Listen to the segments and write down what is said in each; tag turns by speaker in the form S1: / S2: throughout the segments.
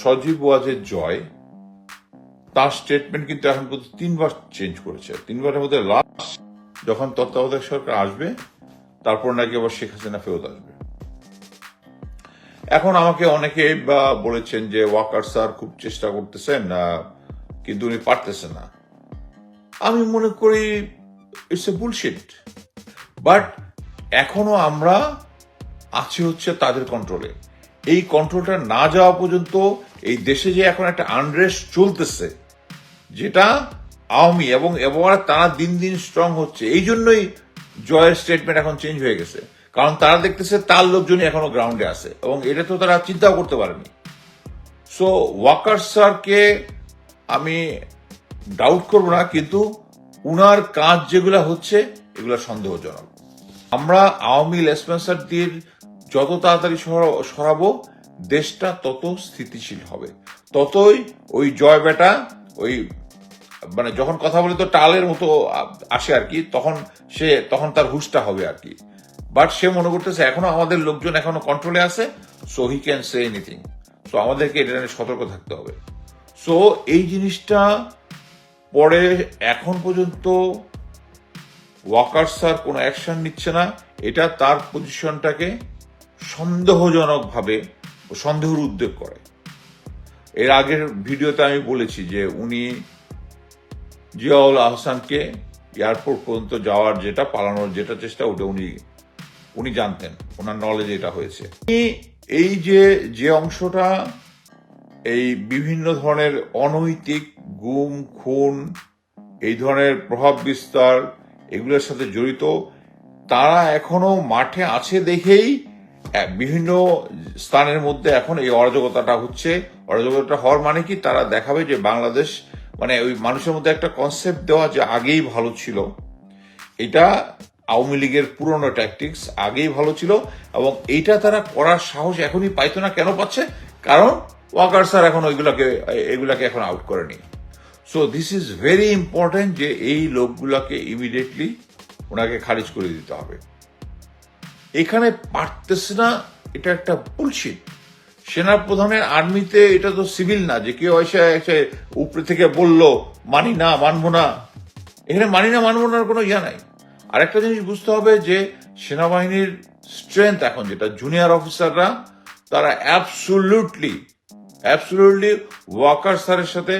S1: সজীব ওয়াজের জয়, তার স্টেটমেন্ট কিন্তু এখন পর্যন্ত তিনবার চেঞ্জ করেছে। তিনবারের মধ্যে লাস্ট যখন তত্ত্বাবধায়ক সরকার আসবে, তারপর নাকি আবার শেখ হাসিনা ফেরত আসবে। এখন আমাকে অনেকে বা বলেছেন যে ওয়াকার স্যার খুব চেষ্টা করতেছেন কিন্তু উনি পারতেছেন না। আমি মনে করি ইটস এ বুলশিট বাট এখনও আমরা আছি হচ্ছে তাদের কন্ট্রোলে এই কন্ট্রোলটা না যাওয়া পর্যন্ত এই দেশে যে এখন একটা আনরেস্ট চলতেছে, যেটা আওয়ামী এবং এবার তারা দিন দিন স্ট্রং হচ্ছে, এই জন্যই জয়ের স্টেটমেন্ট এখন চেঞ্জ হয়ে গেছে। কারণ তারা দেখতেছে তার লোকজনই এখনও গ্রাউন্ডে আছে এবং এটা তো তারা চিন্তাও করতে পারেনি। সো ওয়াকার স্যারকে আমি ডাউট করব না, কিন্তু উনার কাজ যেগুলো হচ্ছে, এগুলো সন্দেহজনক। আমরা আওয়ামী লেসপেন্সারদের যত তাড়াতাড়ি সরা- সরাবো, দেশটা তত স্থিতিশীল হবে। ততই ওই জয় বেটা, ওই মানে যখন কথা বলে তো টালের মতো আসে আর কি, তখন সে, তখন তার হুশটা হবে আর কি। বাট সে মনে করতেছে, এখনও আমাদের লোকজন এখনও কন্ট্রোলে আছে so he can say anything so আমাদেরকে এটা নিয়ে সতর্ক থাকতে হবে। সো এই জিনিসটা পরে এখন পর্যন্ত ওয়াকার স্যার কোনো অ্যাকশন নিচ্ছে না। এটা তার পজিশনটাকে সন্দেহজনকভাবে সন্দেহের উদ্যোগ করে। এর আগের ভিডিওতে আমি বলেছি যে উনি জিয়াউল আহসানকে এয়ারপোর্ট পর্যন্ত যাওয়ার যেটা, পালানোর যেটা চেষ্টা, ওটা উনি উনি জানতেন। ওনার নলেজ এটা হয়েছে। এই- যে যে অংশটা, এই বিভিন্ন ধরনের অনৈতিক গুম, খুন, এই ধরনের প্রভাব বিস্তার, এগুলোর সাথে জড়িত, তারা এখনও মাঠে আছে দেখেই বিভিন্ন স্থানের মধ্যে এখন এই অরাজকতাটা হচ্ছে। অরাজকতা হওয়ার মানে কি? তারা দেখাবে যে বাংলাদেশ মানে ওই মানুষের মধ্যে একটা কনসেপ্ট দেওয়া যে আগেই ভালো ছিল। এটা আওয়ামী লীগের পুরনো ট্যাকটিক্স আগেই ভালো ছিল এবং এইটা তারা করার সাহস এখনই পাইতো না। কেন পাচ্ছে? কারণ ওয়াকার স্যার এখন ওইগুলাকে, এগুলাকে এখন আউট করেনি। So this is very important যে এই লোকগুলাকে ইমিডিয়েটলি ওনাকে খারিজ করে দিতে হবে। এখানে পারতেছে না, এটা একটা বুলশিট সেনা প্রধানের আর্মিতে এটা তো সিভিল না, যে কেউ এসে উপরে থেকে বলল, মানি না, মানবো না। এখানে মানি না, মানবো না কোনো ইয়া নাই। আরেকটা জিনিস বুঝতে হবে যে, সেনাবাহিনীর স্ট্রেংথ এখন যেটা জুনিয়র অফিসাররা তারা অ্যাবসুলুটলি অ্যাবসুলুটলি ওয়াকার স্যারের সাথে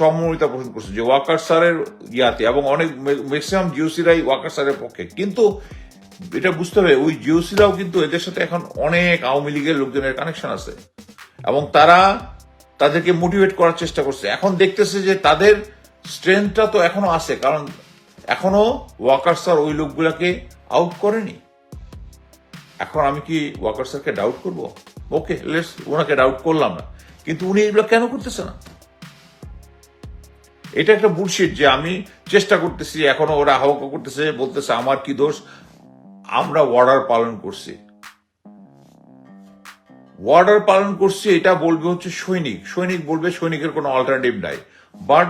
S1: সমমরিতা পোষণ করছে যে ওয়াকার স্যারের ইয়াতে এবং অনেক ম্যাক্সিমাম জিওসিরাই ওয়াকার স্যারের পক্ষে। কিন্তু এটা বুঝতে হবে, ওই জিওসিরাও কিন্তু এদের সাথে এখন অনেক আওয়ামী লীগের লোকজনের কানেকশন আছে। এবং তারা তাদেরকে মোটিভেট করার চেষ্টা করছে। এখন দেখতেছে যে তাদের স্ট্রেংথটা তো এখনও আছে, কারণ এখনও ওয়াকার স্যার ওই লোকগুলাকে আউট করেনি। এখন আমি কি ওয়াকার স্যারকে ডাউট করব? ওকে লেটস ওনাকে ডাউট করলাম না। কিন্তু উনি এগুলো কেন করতেছে না? এটা একটা বুলশিট যে আমি চেষ্টা করতেছি, এখনও ওরা আহ্বাক করতেছে, বলতেছে আমার কি দোষ? আমরা অর্ডার পালন করছি। অর্ডার পালন করছি, এটা বলবে হচ্ছে সৈনিক। সৈনিক বলবে, সৈনিকের কোনো অল্টারনেটিভ নাই। But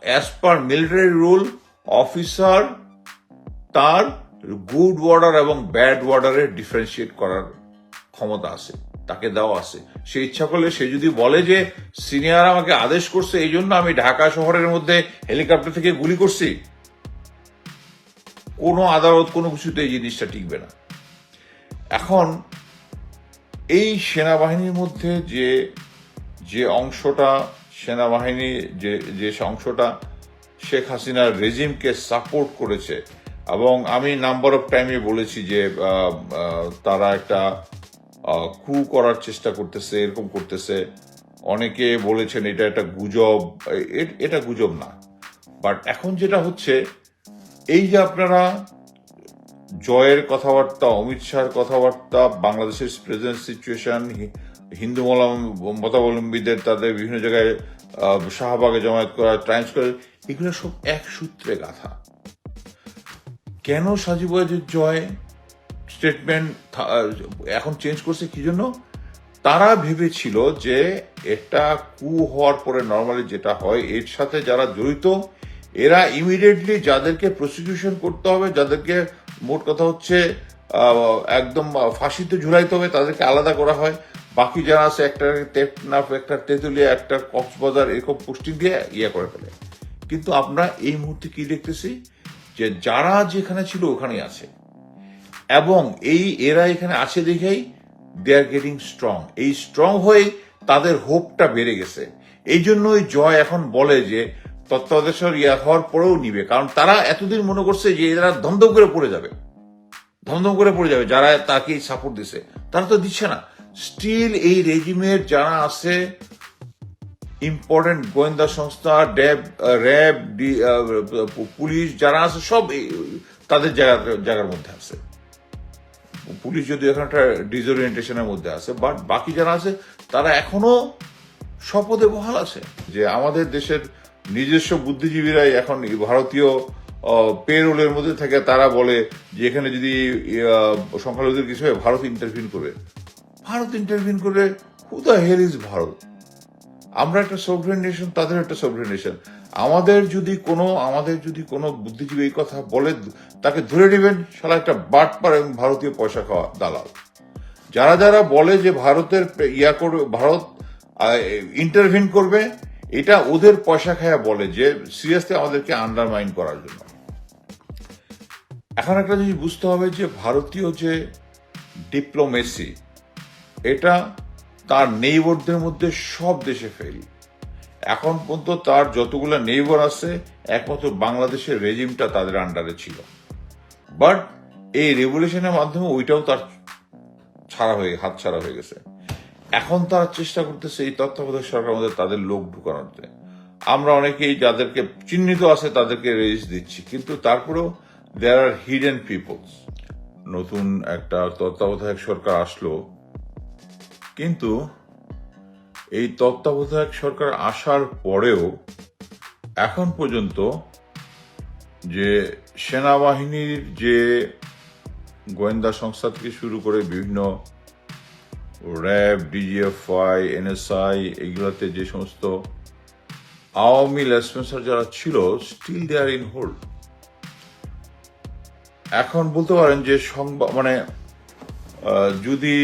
S1: as per military rule officer তার গুড ওয়ার্ডার এবং ব্যাড ওয়ার্ডারের ডিফারেন্সিয়েট করার ক্ষমতা আছে। তাকে দেওয়া আছে। সে ইচ্ছা করলে সে যদি বলে যে, সিনিয়র আমাকে আদেশ করছে, এই জন্য আমি ঢাকা শহরের মধ্যে হেলিকপ্টার থেকে গুলি করছি। কোনো আদালত, কোনো কিছুতে এই জিনিসটা টিকবে না। এখন, এই সেনাবাহিনীর মধ্যে যে যে অংশটা, সেনাবাহিনী, যে যে অংশটা শেখ হাসিনার রেজিমকে সাপোর্ট করেছে, এবং আমি নাম্বার অফ টাইমে বলেছি যে তারা একটা কু করার চেষ্টা করতেছে, এরকম করতেছে। অনেকে বলেছেন এটা একটা গুজব। এটা গুজব না। বাট এখন যেটা হচ্ছে, এই যে আপনারা জয়ের কথাবার্তা, অমিত শাহর কথাবার্তা, বাংলাদেশের প্রেজেন্ট সিচুয়েশন হিন্দু মতাবলম্বীদের তাদের বিভিন্ন জায়গায় শাহবাগে জমায়েত করা টাইমস করে এগুলো সব এক সূত্রে গাথা। কেন সাজিব জয়? স্টেটমেন্ট এখন চেঞ্জ করছে কি জন্য? তারা ভেবেছিল যে এটা কু হওয়ার পরে নর্মালি যেটা হয়, এর সাথে যারা জড়িত, এরা ইমিডিয়েটলি যাদেরকে প্রসিকিউশন করতে হবে, যাদেরকে মোট কথা হচ্ছে একদম ফাঁসিতে ঝুলাইতে হবে, তাদেরকে আলাদা করা হয়। বাকি যারা আছে, একটা টেকনাফ, একটা তেঁতুলিয়া, একটা কক্সবাজার, এরকম পোস্টিং দিয়ে ইয়ে করে ফেলে। কিন্তু আমরা এই মুহূর্তে কি দেখতেছি? যে যারা যেখানে ছিল, ওখানেই আছে। এবং এই এরা এখানে আছে দেখেই দে আর গেটিং স্ট্রং এই স্ট্রং হয়ে তাদের হোপটা বেড়ে গেছে। এই জন্যই জয় এখন বলে যে তত্ত্বাবধায়ক ইয়া হওয়ার পরেও নিবে। কারণ তারা এতদিন মনে করছে যে এরা ধমধম করে পড়ে যাবে। ধমধম করে পড়ে যাবে, যারা তাকে সাপোর্ট দিছে। তারা তো দিচ্ছে না। স্টিল এই রেজিমের যারা আছে ইম্পর্টেন্ট গোয়েন্দা সংস্থা ড্যাব র্যাব পুলিশ যারা আছে, সব তাদের জায়গা, জায়গার মধ্যে আছে। পুলিশ যদি এখন একটা ডিসওরিয়েন্টেশনের মধ্যে আছে বাট বাকি যারা আছে, তারা এখনও শপথে বহাল আছে যে আমাদের দেশের নিজস্ব বুদ্ধিজীবীরাই এখন ভারতীয় পেরোলের মধ্যে থেকে তারা বলে যে এখানে যদি সংখ্যালঘুদের কিছু হয়, ভারত ইন্টারভিন করবে। ভারত ইন্টারভিন করে who the hell is Bharat? আমরা একটা সভরেন নেশন তাদের একটা সভরেন নেশন আমাদের যদি কোনো, আমাদের যদি কোনো বুদ্ধিজীবী এই কথা বলে, তাকে ধরে নেবেন সালা একটা বাট পার এবং ভারতীয় পয়সা খাওয়া দালাল। যারা যারা বলে যে ভারতের ইয়া করবে ভারত ইন্টারভিন করবে, এটা ওদের পয়সা খায়া বলে যে সিরিয়াসলি আমাদেরকে আন্ডারমাইন করার জন্য। এখন একটা জিনিস বুঝতে হবে যে, ভারতীয় যে ডিপ্লোমেসি এটা তার নেইবরদের মধ্যে সব দেশে ফেল এখন পর্যন্ত তার যতগুলো নেইবর আছে, একমাত্র বাংলাদেশের রেজিমটা তাদের আন্ডারে ছিল। বাট এই রেভলিউশনের মাধ্যমে ওইটাও তার ছাড়া হয়ে হাত ছাড়া হয়ে গেছে। এখন তারা চেষ্টা করতেছে এই তত্ত্বাবধায়ক সরকার মধ্যে তাদের লোক ঢুকানোতে আমরা অনেকেই যাদেরকে চিহ্নিত আছে তাদেরকে রেজিস দিচ্ছি, কিন্তু তারপরেও দেয়ার আর হিডেন পিপলস নতুন একটা তত্ত্বাবধায়ক সরকার আসলো, কিন্তু এই তত্ত্বাবধায়ক সরকার আসার পরেও এখন পর্যন্ত যে সেনাবাহিনীর যে গোয়েন্দা সংস্থা থেকে শুরু করে বিভিন্ন র্যাব, ডিজিএফআই, এনএসআই, এগুলোতে যে সমস্ত আওয়ামী লেসপেন্সার যারা ছিল still they are in hold এখন বলতে পারেন যে সংবাদ মানে যদি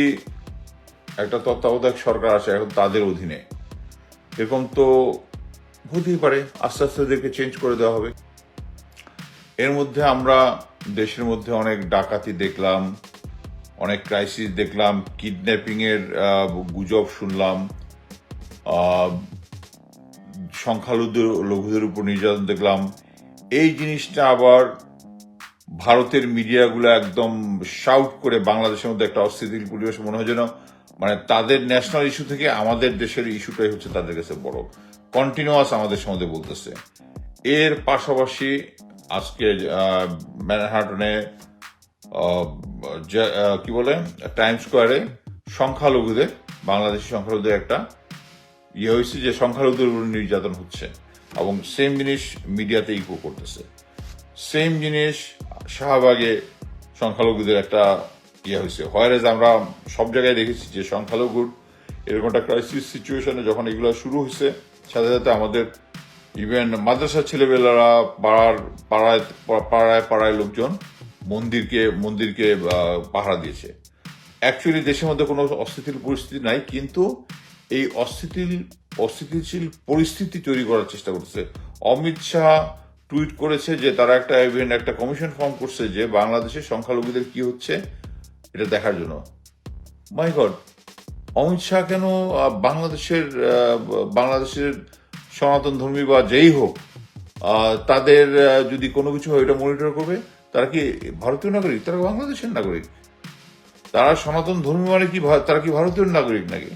S1: একটা তত্ত্বাবধায়ক সরকার আছে এখন তাদের অধীনে। এরকম তো হতেই পারে, আস্তে আস্তে এদেরকে চেঞ্জ করে দেওয়া হবে। এর মধ্যে আমরা দেশের মধ্যে অনেক ডাকাতি দেখলাম, অনেক ক্রাইসিস দেখলাম কিডন্যাপিং এর গুজব শুনলাম সংখ্যালঘু লঘুদের উপর নির্যাতন দেখলাম। এই জিনিসটা আবার ভারতের মিডিয়াগুলো একদম শাউট করে বাংলাদেশের মধ্যে একটা অস্থিতিশীল পরিবেশ মনে হয় যেন মানে তাদের ন্যাশনাল ইস্যু থেকে আমাদের দেশের ইস্যুটাই হচ্ছে তাদের কাছে বড়। কন্টিনিউয়াস আমাদের সম্বন্ধে বলতেছে। এর পাশাপাশি আজকে ম্যানহাটনে কি বলে টাইম স্কোয়ারে সংখ্যালঘুদের, বাংলাদেশি সংখ্যালঘুদের একটা ইয়ে হয়েছে যে সংখ্যালঘুদের উপর নির্যাতন হচ্ছে এবং সেম জিনিস মিডিয়াতে ইকো করতেছে। সেম জিনিস শাহবাগে সংখ্যালঘুদের একটা ইয়ে হয়েছে? হয়ারেজ আমরা সব জায়গায় দেখেছি যে সংখ্যালঘুর এরকম একটা ক্রাইসিস সিচুয়েশনে যখন এগুলো শুরু হয়েছে, সাথে সাথে আমাদের ইভেন মাদ্রাসার ছেলেবেলারা পাড়ার, পাড়ায় পাড়ায় পাড়ায় লোকজন মন্দিরকে মন্দিরকে পাহারা দিয়েছে। অ্যাকচুয়ালি দেশের মধ্যে কোনো অস্থিতিশীল পরিস্থিতি নাই, কিন্তু এই অস্থিতিশীল অস্থিতিশীল পরিস্থিতি তৈরি করার চেষ্টা করছে। অমিত শাহ টুইট করেছে যে তারা একটা ইভেন একটা কমিশন ফর্ম করছে যে বাংলাদেশের সংখ্যালঘুদের কি হচ্ছে? এটা দেখার জন্য। মাই গড অমিত শাহ কেন বাংলাদেশের বাংলাদেশের সনাতন ধর্মী বা যেই হোক তাদের যদি কোনো কিছু হয় এটা মনিটর করবে, তারা কি ভারতীয় নাগরিক? তারা বাংলাদেশের নাগরিক। তারা সনাতন ধর্মী মানে কি তারা কি ভারতীয় নাগরিক নাকি?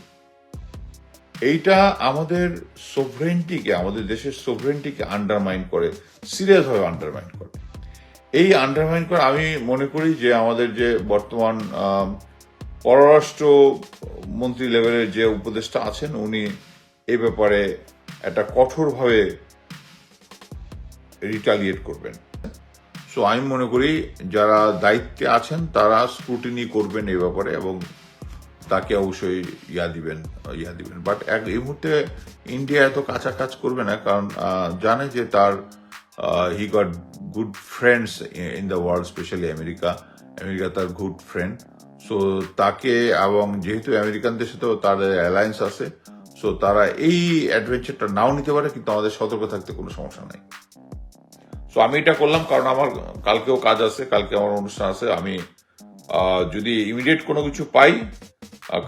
S1: এইটা আমাদের সোভরেন্টিকে আমাদের দেশের সোভরেন্টিকে আন্ডারমাইন করে সিরিয়াসভাবে আন্ডারমাইন করে। এই আন্ডারমাইন করে, আমি মনে করি যে আমাদের যে বর্তমান পররাষ্ট্র মন্ত্রী লেভেলের যে উপদেষ্টা আছেন, উনি এ ব্যাপারে একটা কঠোরভাবে রিটালিয়েট করবেন। সো আমি মনে করি যারা দায়িত্বে আছেন, তারা স্ক্রুটিনি করবেন এই ব্যাপারে এবং তাকে অবশ্যই ইয়া দিবেন ইয়া দিবেন। বাট এক, এই মুহূর্তে ইন্ডিয়া এত কাঁচা কাজ করবে না, কারণ জানে যে তার he got good friends in the world specially America America তার গুড ফ্রেন্ড সো তাকে এবং যেহেতু আমেরিকানদের সাথেও তার অ্যালায়েন্স আছে সো তারা এই অ্যাডভেঞ্চারটা নাও নিতে পারে, কিন্তু আমাদের সতর্ক থাকতে কোনো সমস্যা নাই। সো আমি এটা করলাম কারণ আমার কালকেও কাজ আছে, কালকে আমার অনুষ্ঠান আছে, আমি যদি ইমিডিয়েট কোনো কিছু পাই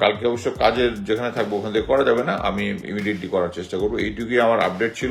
S1: কালকে অবশ্য কাজের যেখানে থাকব ওখান থেকে করা যাবে না, আমি ইমিডিয়েটলি করার চেষ্টা করব। এইটুকুই আমার আপডেট ছিল।